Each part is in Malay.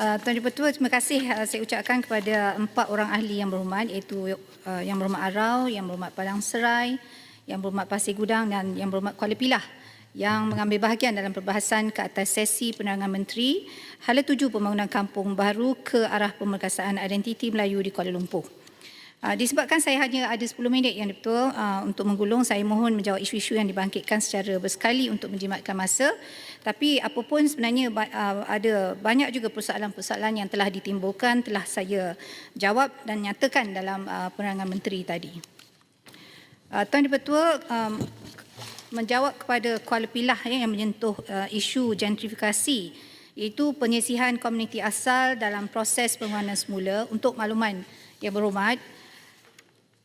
Uh, Tuan Dipertua, terima kasih uh, saya ucapkan kepada empat orang ahli yang berhormat iaitu uh, Yang Berhormat Arau, Yang Berhormat Padang Serai, Yang Berhormat Pasir Gudang dan Yang Berhormat Kuala Pilah yang mengambil bahagian dalam perbahasan ke atas sesi penerangan menteri hala tuju pembangunan kampung baru ke arah pemerkasaan identiti Melayu di Kuala Lumpur. Uh, disebabkan saya hanya ada 10 minit yang betul uh, untuk menggulung, saya mohon menjawab isu-isu yang dibangkitkan secara bersekali untuk menjimatkan masa. Tapi apapun sebenarnya uh, ada banyak juga persoalan-persoalan yang telah ditimbulkan, telah saya jawab dan nyatakan dalam uh, penerangan menteri tadi. Uh, Tuan Dipertua, um, menjawab kepada Kuala Pilah ya, yang menyentuh uh, isu gentrifikasi iaitu penyisihan komuniti asal dalam proses pembangunan semula untuk makluman yang berhormat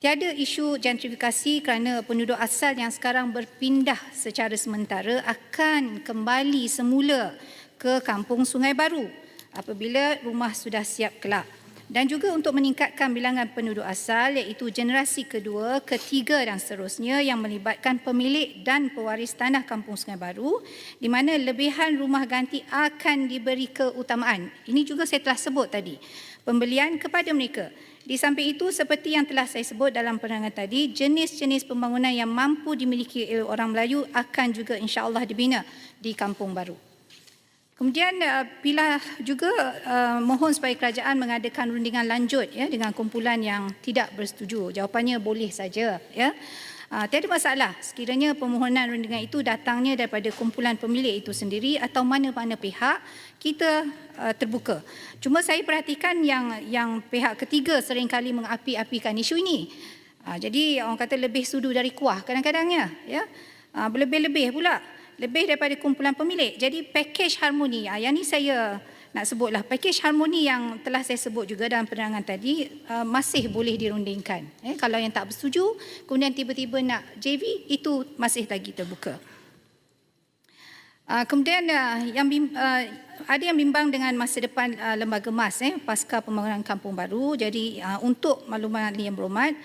Tiada isu gentrifikasi kerana penduduk asal yang sekarang berpindah secara sementara akan kembali semula ke kampung Sungai Baru apabila rumah sudah siap kelak. Dan juga untuk meningkatkan bilangan penduduk asal iaitu generasi kedua, ketiga dan seterusnya yang melibatkan pemilik dan pewaris tanah kampung Sungai Baru di mana lebihan rumah ganti akan diberi keutamaan. Ini juga saya telah sebut tadi. Pembelian kepada mereka di samping itu, seperti yang telah saya sebut dalam penerangan tadi, jenis-jenis pembangunan yang mampu dimiliki oleh orang Melayu akan juga insya-Allah dibina di kampung baru. Kemudian bila uh, juga uh, mohon supaya kerajaan mengadakan rundingan lanjut ya dengan kumpulan yang tidak bersetuju. Jawapannya boleh saja ya. Uh, tiada masalah sekiranya permohonan rundingan itu datangnya daripada kumpulan pemilik itu sendiri atau mana-mana pihak kita uh, terbuka. Cuma saya perhatikan yang yang pihak ketiga seringkali mengapi-apikan isu ini. Uh, jadi orang kata lebih sudu dari kuah kadang-kadangnya ya. Berlebih-lebih pula lebih daripada kumpulan pemilik. Jadi package harmoni yang ni saya nak sebutlah package harmoni yang telah saya sebut juga dalam penerangan tadi uh, masih boleh dirundingkan. Eh, kalau yang tak bersetuju, kemudian tiba-tiba nak JV, itu masih lagi terbuka. Uh, kemudian uh, yang bim, uh, ada yang bimbang dengan masa depan uh, lembaga emas eh, pasca pembangunan kampung baru. Jadi uh, untuk makluman yang berhormat,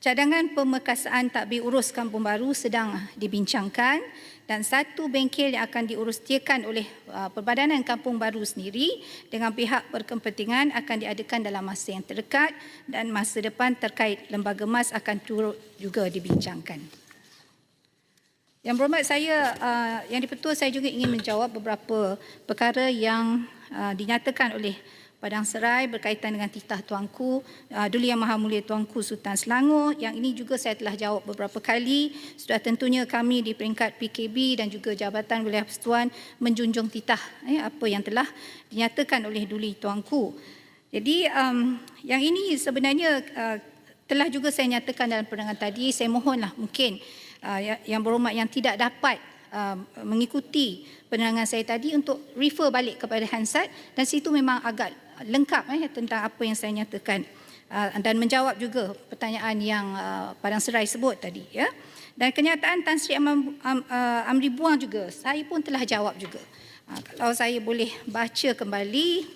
cadangan pemerkasaan takbir urus kampung baru sedang dibincangkan dan satu bengkel yang akan diuruskan oleh uh, Perbadanan Kampung Baru sendiri dengan pihak berkepentingan akan diadakan dalam masa yang terdekat dan masa depan terkait lembaga emas akan turut juga dibincangkan. Yang berhormat saya, uh, yang dipertua saya juga ingin menjawab beberapa perkara yang uh, dinyatakan oleh Padang Serai berkaitan dengan titah tuanku. Uh, Duli Yang Maha Mulia Tuanku Sultan Selangor. Yang ini juga saya telah jawab beberapa kali. Sudah tentunya kami di peringkat PKB dan juga Jabatan Wilayah Persekutuan menjunjung titah eh, apa yang telah dinyatakan oleh Duli Tuanku. Jadi um, yang ini sebenarnya uh, telah juga saya nyatakan dalam penerangan tadi. Saya mohonlah mungkin uh, yang berhormat yang tidak dapat uh, mengikuti penerangan saya tadi untuk refer balik kepada Hansat dan situ memang agak lengkap eh, tentang apa yang saya nyatakan uh, dan menjawab juga pertanyaan yang uh, Padang Serai sebut tadi. Ya. Dan kenyataan Tan Sri Am, Am, uh, Amri Buang juga, saya pun telah jawab juga. Uh, kalau saya boleh baca kembali,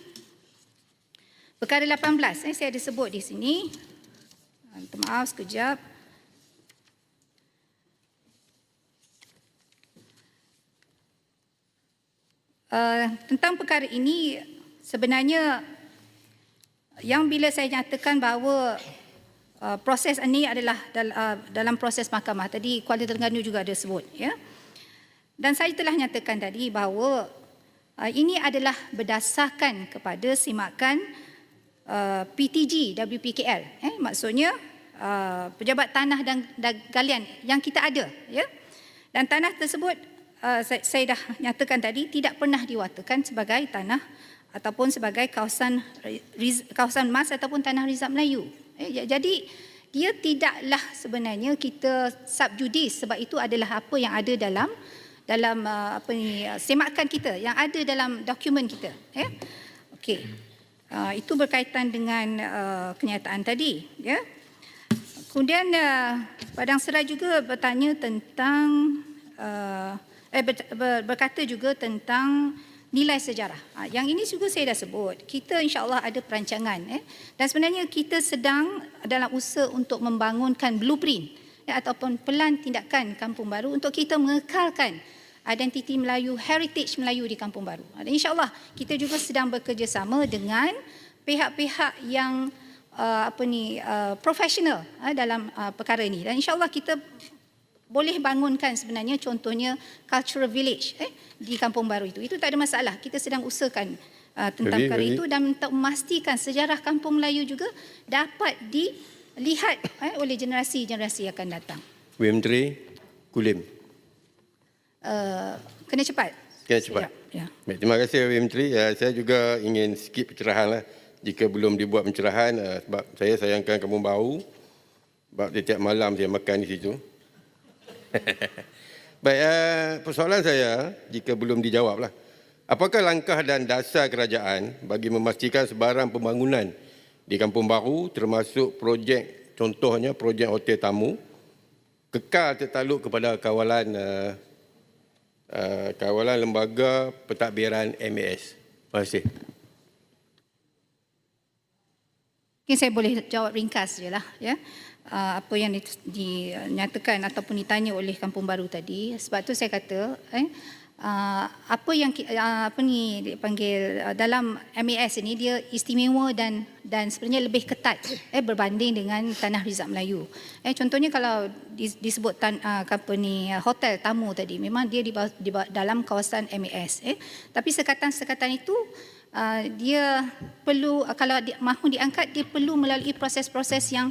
perkara 18, eh, saya ada sebut di sini. Uh, maaf sekejap. Uh, tentang perkara ini sebenarnya yang bila saya nyatakan bahawa uh, proses ini adalah dal, uh, dalam proses mahkamah. Tadi Kuala Terengganu juga ada sebut ya. Dan saya telah nyatakan tadi bahawa uh, ini adalah berdasarkan kepada simakan uh, PTG WPKL eh. Maksudnya uh, pejabat tanah dan, dan galian yang kita ada ya. Dan tanah tersebut uh, saya, saya dah nyatakan tadi tidak pernah diwatakan sebagai tanah ataupun sebagai kawasan kawasan emas ataupun tanah rizab Melayu. Eh, jadi dia tidaklah sebenarnya kita subjudis sebab itu adalah apa yang ada dalam dalam uh, apa ni uh, semakan kita yang ada dalam dokumen kita ya. Okey. Uh, itu berkaitan dengan uh, kenyataan tadi ya. Kemudian uh, Padang Serai juga bertanya tentang uh, eh ber, ber, berkata juga tentang nilai sejarah. Ha, yang ini juga saya dah sebut. Kita insya-Allah ada perancangan eh. Dan sebenarnya kita sedang dalam usaha untuk membangunkan blueprint ya, ataupun pelan tindakan kampung baru untuk kita mengekalkan identiti Melayu, heritage Melayu di Kampung Baru. Dan insyaAllah kita juga sedang bekerjasama dengan pihak-pihak yang uh, apa ni uh, profesional uh, dalam uh, perkara ini. Dan insyaAllah kita boleh bangunkan sebenarnya contohnya cultural village eh, di Kampung Baru itu. Itu tak ada masalah. Kita sedang usahakan uh, tentang Jadi, perkara jadi- itu dan untuk memastikan sejarah Kampung Melayu juga dapat dilihat eh, oleh generasi-generasi yang akan datang. Wei Menteri, Kulim. Uh, kena cepat. Kena cepat. Ya. Baik, terima kasih Wei Menteri. Uh, saya juga ingin sikit pencerahan lah. Jika belum dibuat pencerahan, uh, sebab saya sayangkan kampung bau. Sebab setiap malam saya makan di situ. Baik, uh, persoalan saya jika belum dijawab lah. Apakah langkah dan dasar kerajaan bagi memastikan sebarang pembangunan di Kampung Baru termasuk projek contohnya projek hotel tamu kekal tertakluk kepada kawalan uh, uh, kawalan lembaga pentadbiran MAS. Terima kasih. Mungkin saya boleh jawab ringkas je lah. Ya. Uh, apa yang di- dinyatakan ataupun ditanya oleh Kampung Baru tadi. Sebab tu saya kata, eh, uh, apa yang uh, apa ni dipanggil dalam MAS ini dia istimewa dan dan sebenarnya lebih ketat eh berbanding dengan tanah rizab Melayu. Eh contohnya kalau dis- disebut tan, uh, hotel tamu tadi memang dia di, dalam kawasan MAS eh tapi sekatan-sekatan itu dia perlu kalau di, mahu diangkat dia perlu melalui proses-proses yang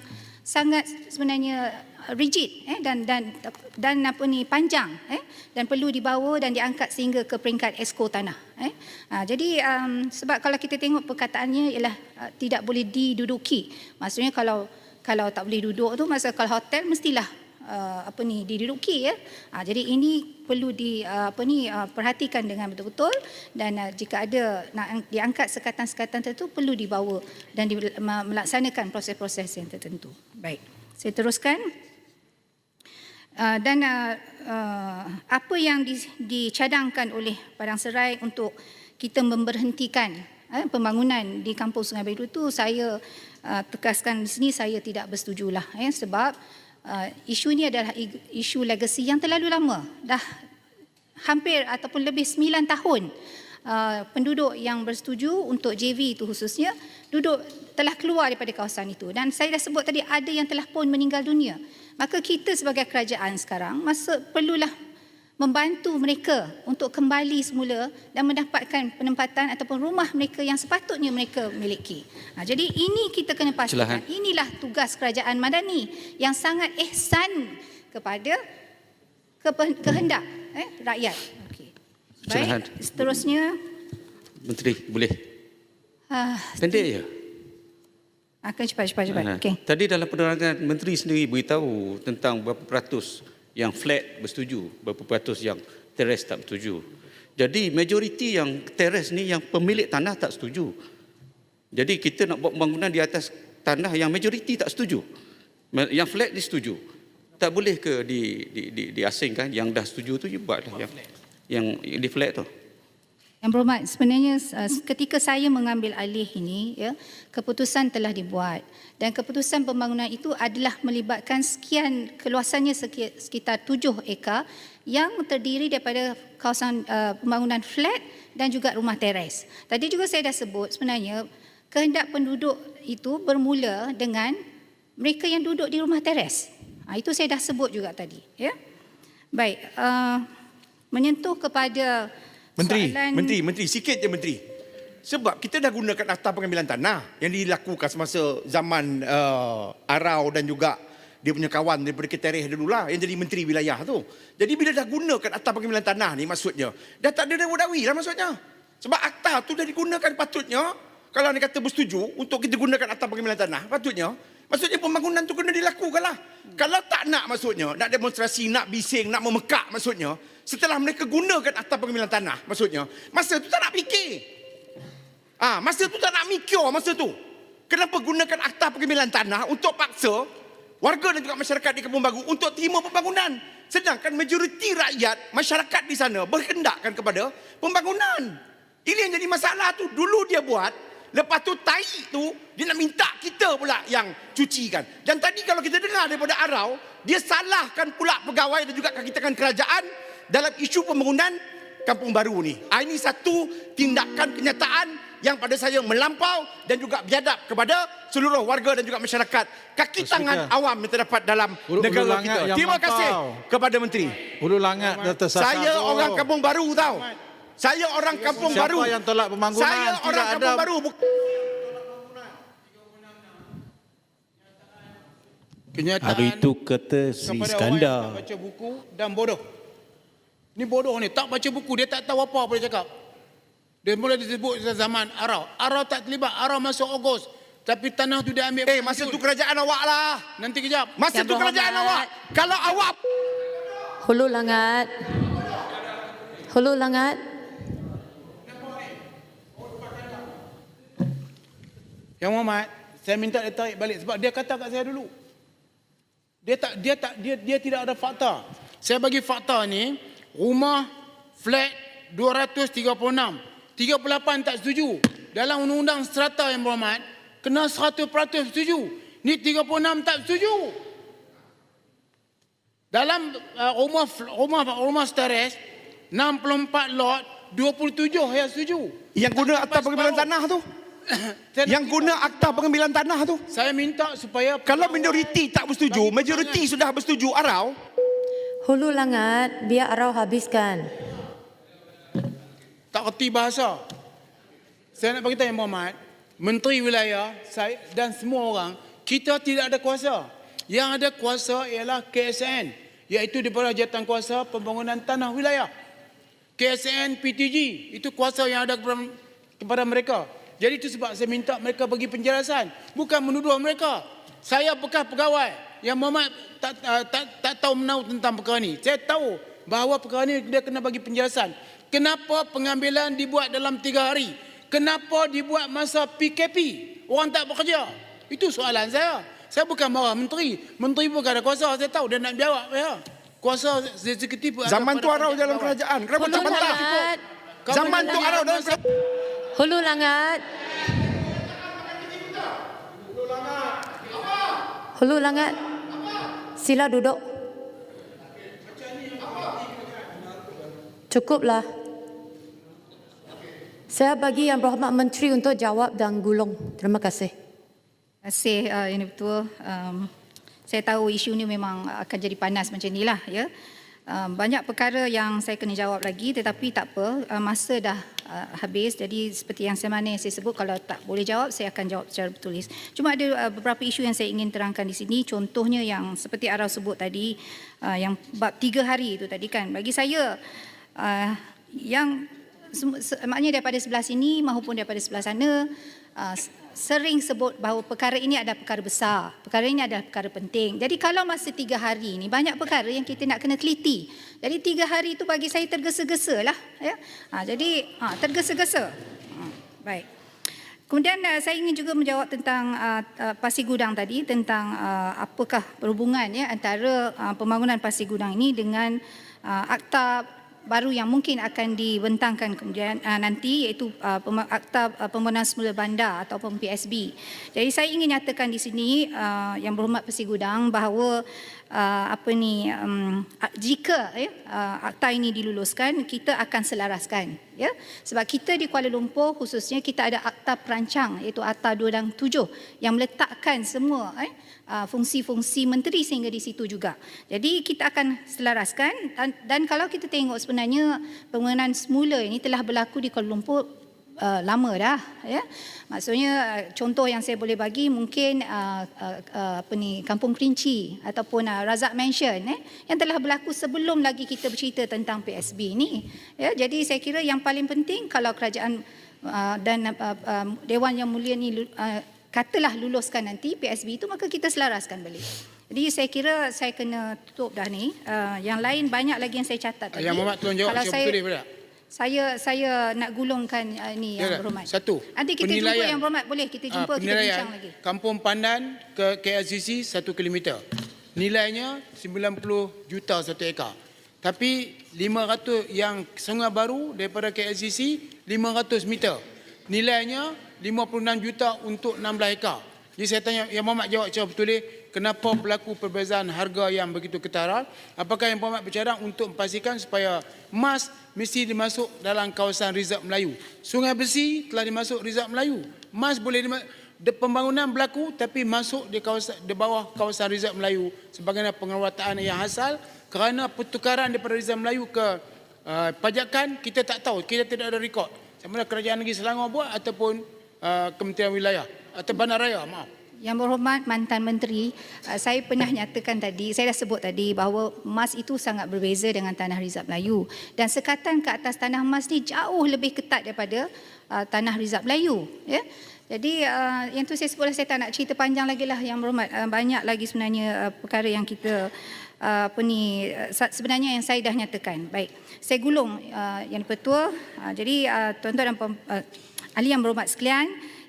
sangat sebenarnya uh, rigid eh dan dan dan apa ni panjang eh dan perlu dibawa dan diangkat sehingga ke peringkat esko tanah eh. Ha, jadi um, sebab kalau kita tengok perkataannya ialah uh, tidak boleh diduduki. Maksudnya kalau kalau tak boleh duduk tu masa kalau hotel mestilah uh, apa ni diduduki ya. Uh, jadi ini perlu di uh, apa ni uh, perhatikan dengan betul-betul dan uh, jika ada nak ang- diangkat sekatan-sekatan tertentu perlu dibawa dan di, ma- melaksanakan proses-proses yang tertentu. Baik. Saya teruskan. Uh, dan uh, uh, apa yang di, dicadangkan oleh Padang Serai untuk kita memberhentikan eh, pembangunan di kampung Sungai Biru itu saya uh, tekaskan di sini saya tidak bersetujulah eh, sebab uh, isu ini adalah isu legacy yang terlalu lama. Dah hampir ataupun lebih 9 tahun uh, penduduk yang bersetuju untuk JV itu khususnya duduk telah keluar daripada kawasan itu. Dan saya dah sebut tadi ada yang telah pun meninggal dunia. Maka kita sebagai kerajaan sekarang masa perlulah membantu mereka untuk kembali semula dan mendapatkan penempatan ataupun rumah mereka yang sepatutnya mereka miliki. Ha, jadi ini kita kena pastikan. Silakan. Inilah tugas kerajaan madani yang sangat ihsan kepada kehendak eh, rakyat. Silakan. Baik, seterusnya Menteri, boleh. ah, Pendek je. akan cepat-cepat cepat. Ha. Okey. Tadi dalam penerangan Menteri sendiri beritahu tentang berapa peratus yang flat bersetuju, berapa peratus yang teres tak bersetuju. Jadi majoriti yang teres ni yang pemilik tanah tak setuju. Jadi kita nak buat pembangunan di atas tanah yang majoriti tak setuju. Yang flat ni setuju. Tak boleh ke di, di, di, diasingkan yang dah setuju tu you buatlah yang yang di flat tu. Yang berhormat, sebenarnya uh, ketika saya mengambil alih ini, ya, keputusan telah dibuat dan keputusan pembangunan itu adalah melibatkan sekian keluasannya seki- sekitar tujuh ekar yang terdiri daripada kawasan uh, pembangunan flat dan juga rumah teres. Tadi juga saya dah sebut sebenarnya kehendak penduduk itu bermula dengan mereka yang duduk di rumah teres. Ha, itu saya dah sebut juga tadi. Ya? Baik, uh, menyentuh kepada Menteri, soalan... menteri, menteri, sikit je menteri. Sebab kita dah gunakan akta pengambilan tanah yang dilakukan semasa zaman uh, Arau dan juga dia punya kawan daripada Ketereh dululah yang jadi menteri wilayah tu. Jadi bila dah gunakan akta pengambilan tanah ni maksudnya, dah tak ada dawi lah maksudnya. Sebab akta tu dah digunakan patutnya, kalau ni kata bersetuju untuk kita gunakan akta pengambilan tanah, patutnya, maksudnya pembangunan tu kena dilakukan lah. Kalau tak nak maksudnya, nak demonstrasi, nak bising, nak memekak maksudnya, setelah mereka gunakan akta pengambilan tanah maksudnya, masa tu tak nak fikir. Ah, masa tu tak nak mikir masa tu. Kenapa gunakan akta pengambilan tanah untuk paksa warga dan juga masyarakat di Kampung Baru untuk terima pembangunan. Sedangkan majoriti rakyat, masyarakat di sana berhendakkan kepada pembangunan. Ini yang jadi masalah tu. Dulu dia buat, lepas tu tai tu dia nak minta kita pula yang cucikan. Dan tadi kalau kita dengar daripada Arau, dia salahkan pula pegawai dan juga kita kan kerajaan dalam isu pembangunan kampung baru ni. Ah, ini satu tindakan kenyataan yang pada saya melampau dan juga biadab kepada seluruh warga dan juga masyarakat. Kaki Speaker. tangan awam yang terdapat dalam Hulu- negara kita. Terima kasih kepada menteri. Hulu langat. Saya orang kampung baru tau. Saya orang kampung Siapa baru. yang tolak pembangunan Saya tidak orang kampung ada- baru. Buk- Kenyataan Hari itu kata Sri kepada orang yang tak Iskandar. baca buku dan bodoh. Ni bodoh ni, tak baca buku, dia tak tahu apa boleh cakap. Dia mula disebut zaman Arau. Arau tak terlibat, Arau masuk Ogos. Tapi tanah tu dia ambil. Eh, masa tu kerajaan awak lah. Nanti kejap. Masa Yang tu kerajaan berhormat. awak. Kalau awak Hulu Langat. Hulu Langat. Yang Muhammad, saya minta dia tarik balik sebab dia kata kat saya dulu. Dia tak dia tak dia dia tidak ada fakta. Saya bagi fakta ni, rumah flat 236. 38 tak setuju. Dalam undang-undang strata yang berhormat, kena 100% setuju. Ni 36 tak setuju. Dalam uh, rumah rumah rumah steres 64 lot 27 yang setuju. yang guna pengambilan baru- tanah tu. Yang guna akta pengambilan tanah tu. Saya minta supaya Kalau minoriti tak bersetuju, majoriti sudah bersetuju arau. Hulu Langat. Biar Arau habiskan. tak kerti bahasa. Saya nak beritahu yang Muhammad, Menteri Wilayah saya dan semua orang, kita tidak ada kuasa. Yang ada kuasa ialah KSN, iaitu daripada jawatan kuasa pembangunan tanah wilayah. KSN PTG, itu kuasa yang ada kepada mereka. Jadi itu sebab saya minta mereka bagi penjelasan, bukan menuduh mereka. Saya bekas pegawai yang Muhammad tak, tak, tak, tak tahu menahu tentang perkara ni. Saya tahu bahawa perkara ni dia kena bagi penjelasan. Kenapa pengambilan dibuat dalam tiga hari? Kenapa dibuat masa PKP? Orang tak bekerja. Itu soalan saya. Saya bukan marah menteri. Menteri bukan ada kuasa. Saya tahu dia nak jawab. Ya. Kuasa eksekutif ada Zaman tu arau dalam kerajaan. Kenapa tak bantah? Zaman tu arau dalam kerajaan. Hulu Langat. Hulu Langat. Sila duduk. Cukuplah. Saya bagi Yang Berhormat Menteri untuk jawab dan gulung. Terima kasih. Terima kasih uh, Yang Betul. Um, saya tahu isu ni memang akan jadi panas macam ni lah. Ya. Um, banyak perkara yang saya kena jawab lagi tetapi tak apa, uh, masa dah uh, habis. Jadi seperti yang saya mana yang saya sebut, kalau tak boleh jawab, saya akan jawab secara bertulis. Cuma ada uh, beberapa isu yang saya ingin terangkan di sini. Contohnya yang seperti Arau sebut tadi, uh, yang bab tiga hari itu tadi kan. Bagi saya, uh, yang maknanya daripada sebelah sini maupun daripada sebelah sana uh, sering sebut bahawa perkara ini adalah perkara besar, perkara ini adalah perkara penting. Jadi kalau masa tiga hari ini banyak perkara yang kita nak kena teliti. Jadi tiga hari itu bagi saya tergesa-gesa lah. Ya? Ha, jadi ha, tergesa-gesa. Ha, baik. Kemudian uh, saya ingin juga menjawab tentang uh, pasir gudang tadi tentang uh, apakah perhubungan ya antara uh, pembangunan pasir gudang ini dengan uh, akta baru yang mungkin akan dibentangkan kemudian uh, nanti iaitu uh, akta uh, pembangunan semula bandar ataupun PSB. Jadi saya ingin nyatakan di sini uh, yang berhormat Pasir Gudang bahawa uh, apa ni um, jika ya uh, akta ini diluluskan kita akan selaraskan ya sebab kita di Kuala Lumpur khususnya kita ada akta perancang iaitu akta 267 yang meletakkan semua eh uh, fungsi-fungsi menteri sehingga di situ juga. Jadi kita akan selaraskan dan, dan kalau kita tengok sebenarnya pembangunan semula ini telah berlaku di Kuala Lumpur uh, lama dah ya. Maksudnya uh, contoh yang saya boleh bagi mungkin uh, uh, uh, apa ni Kampung Kerinci ataupun uh, Razak Mansion eh yang telah berlaku sebelum lagi kita bercerita tentang PSB ni. Ya, jadi saya kira yang paling penting kalau kerajaan uh, dan uh, uh, Dewan Yang Mulia ni uh, katalah luluskan nanti PSB itu maka kita selaraskan balik. Jadi saya kira saya kena tutup dah ni. Uh, yang lain banyak lagi yang saya catat tadi. Yang Muhammad tolong jawab Kalau saya betul? Saya saya nak gulungkan uh, ni Ya, yang berhormat. satu, Nanti kita jumpa penilaian. yang berhormat boleh kita jumpa Ah, kita bincang lagi. Kampung Pandan ke KLCC 1 km. Nilainya 90 juta satu ekar. Tapi 500 yang Sungai Baru daripada KLCC 500 meter. Nilainya 56 juta untuk 16 ekar. Jadi saya tanya Yang Muhammad jawab secara betul eh, kenapa berlaku perbezaan harga yang begitu ketara? Apakah Yang Muhammad bercadang untuk memastikan supaya emas mesti dimasuk dalam kawasan Rizab Melayu. Sungai Besi telah dimasuk Rizab Melayu. Emas boleh dimasuk pembangunan berlaku tapi masuk di kawasan di bawah kawasan Rizab Melayu sebagaimana pengeluaran yang asal kerana pertukaran daripada Rizab Melayu ke uh, pajakan kita tak tahu kita tidak ada rekod sama ada kerajaan negeri Selangor buat ataupun uh, Kementerian Wilayah atau Bandaraya maaf Yang berhormat mantan menteri, uh, saya pernah nyatakan tadi, saya dah sebut tadi bahawa emas itu sangat berbeza dengan tanah Rizab Melayu dan sekatan ke atas tanah emas ni jauh lebih ketat daripada uh, tanah Rizab Melayu, ya. Jadi uh, yang tu saya sebutlah saya tak nak cerita panjang lagi lah yang berhormat uh, banyak lagi sebenarnya uh, perkara yang kita uh, apa ni uh, sebenarnya yang saya dah nyatakan. Baik. Saya gulung uh, yang petua. Uh, jadi uh, tuan-tuan dan uh, ahli yang berhormat sekalian,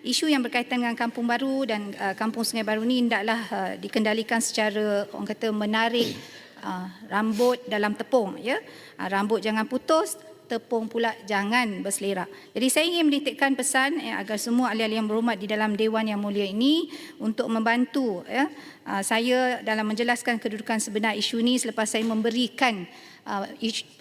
isu yang berkaitan dengan kampung baru dan uh, kampung sungai baru ni hendaklah uh, dikendalikan secara orang kata menarik uh, rambut dalam tepung ya. Uh, rambut jangan putus, tepung pula jangan berselerak. Jadi saya ingin menitikkan pesan eh, agar semua ahli-ahli yang berhormat di dalam dewan yang mulia ini untuk membantu ya uh, saya dalam menjelaskan kedudukan sebenar isu ini selepas saya memberikan uh,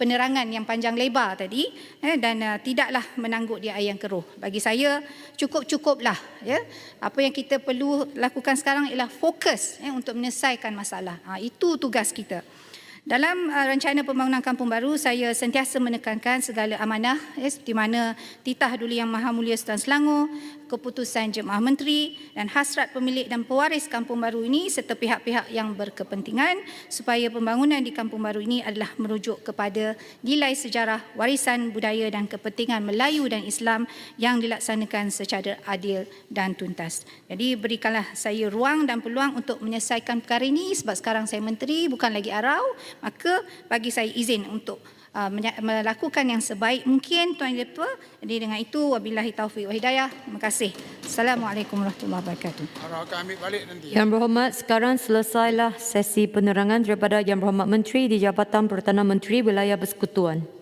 penerangan yang panjang lebar tadi eh, dan uh, tidaklah menangguk di yang keruh. Bagi saya cukup-cukuplah ya. Apa yang kita perlu lakukan sekarang ialah fokus eh, untuk menyelesaikan masalah. Ha, itu tugas kita. Dalam uh, rencana pembangunan kampung baru, saya sentiasa menekankan segala amanah ya, seperti mana titah dulu yang Maha Mulia Sultan Selangor, keputusan Jemaah Menteri dan hasrat pemilik dan pewaris kampung baru ini serta pihak-pihak yang berkepentingan supaya pembangunan di kampung baru ini adalah merujuk kepada nilai sejarah, warisan budaya dan kepentingan Melayu dan Islam yang dilaksanakan secara adil dan tuntas. Jadi berikanlah saya ruang dan peluang untuk menyelesaikan perkara ini sebab sekarang saya menteri bukan lagi arau maka bagi saya izin untuk uh, melakukan yang sebaik mungkin Tuan Ketua. Jadi dengan itu wabillahi taufiq wa hidayah. Terima kasih. Assalamualaikum warahmatullahi wabarakatuh. Arah akan ambil balik nanti Yang berhormat, sekarang selesailah sesi penerangan daripada Yang Berhormat Menteri di Jabatan Perdana Menteri Wilayah Persekutuan.